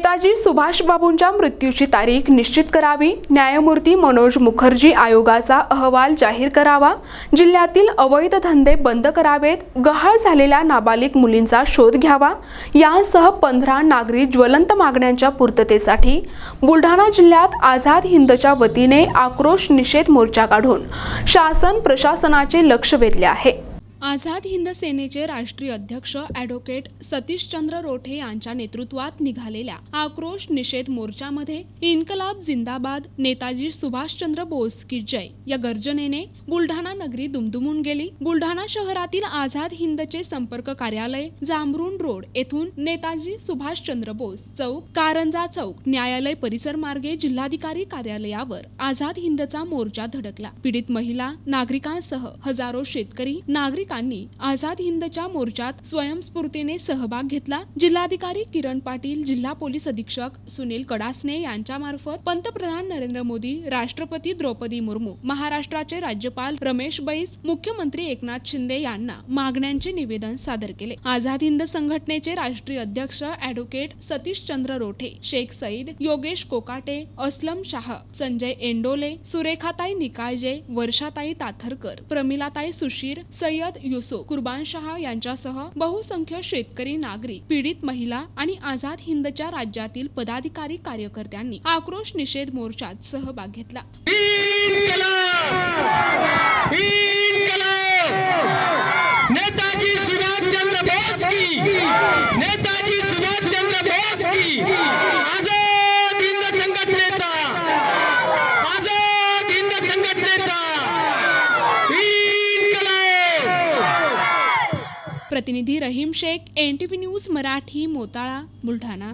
नेताजी सुभाषबाबूंच्या मृत्यूची तारीख निश्चित करावी. न्यायमूर्ती मनोज मुखर्जी आयोगाचा अहवाल जाहीर करावा. जिल्ह्यातील अवैध धंदे बंद करावेत. गहाळ झालेल्या नाबालिक मुलींचा शोध घ्यावा. यासह पंधरा नागरी ज्वलंत मागण्यांच्या पूर्ततेसाठी बुलढाणा जिल्ह्यात आझाद हिंदच्या वतीने आक्रोश निषेध मोर्चा काढून शासन प्रशासनाचे लक्ष वेधले आहे. आझाद हिंद सेनेचे राष्ट्रीय अध्यक्ष ॲडव्होकेट सतीशचंद्र रोठे यांच्या नेतृत्वात निघालेल्या आक्रोश निषेध मोर्चामध्ये इन्कलाब जिंदाबाद नेताजी सुभाषचंद्र बोस की जय. या गर्जनेने बुलढाणा नगरी दुमदुमून गेली. बुलढाणा शहरातील आझाद हिंदचे संपर्क कार्यालय जांभरुण रोड येथून नेताजी सुभाषचंद्र बोस चौक कारंजा चौक न्यायालय परिसर मार्गे जिल्हाधिकारी कार्यालयावर आझाद हिंदचा मोर्चा धडकला. पीडित महिला नागरिकांसह हजारो शेतकरी नागरिक नागरिकांनी आझाद हिंदच्या मोर्चात स्वयंस्फूर्तीने सहभाग घेतला. जिल्हाधिकारी किरण पाटील जिल्हा पोलीस अधीक्षक सुनील कडासने यांच्या मार्फत पंतप्रधान नरेंद्र मोदी राष्ट्रपती द्रौपदी मुर्मू महाराष्ट्राचे राज्यपाल रमेश बैस मुख्यमंत्री एकनाथ शिंदे यांना मागण्यांचे निवेदन सादर केले. आझाद हिंद संघटनेचे राष्ट्रीय अध्यक्ष अॅडव्होकेट सतीश चंद्र रोठे शेख सईद योगेश कोकाटे असलम शाह संजय एंडोले सुरेखाताई निकाळजे वर्षाताई ताथरकर प्रमिलाताई सुशीर सय्यद युसुफ कुर्बान शहा यांच्यासह बहुसंख्य शेतकरी नागरिक पीडित महिला आणि आझाद हिंदच्या राज्यातील पदाधिकारी कार्यकर्त्यांनी आक्रोश निषेध मोर्चात सहभाग घेतला. नेताजी सुभाषचंद्र बोस की! नेताजी सुभाष चंद्र बोस की आझाद हिंद संघटनेचा आझाद हिंद संघटनेचा इनकलाब प्रतिनिधी Rahim Shaikh N T V news Marathi Motala Buldhana.